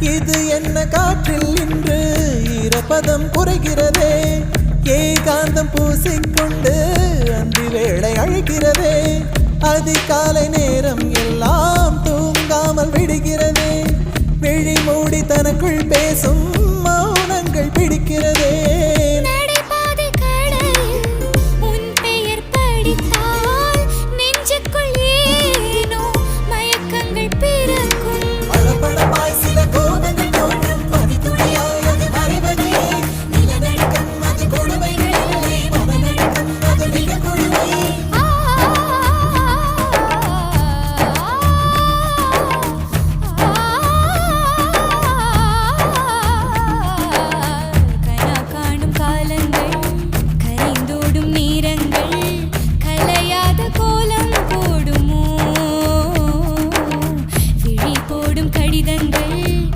இது என்ன காற்றில் இன்று ஈரப்பதம் குறைகிறதே? ஏகாந்தம் பூசிக்கொண்டு அந்தி வேளை அழைக்கிறதே? அதிகாலை நேரம் எல்லாம் தூங்காமல் விடுகிறதே? விழி மூடி தனக்குள் பேசும் போடும் கடிதங்கள்.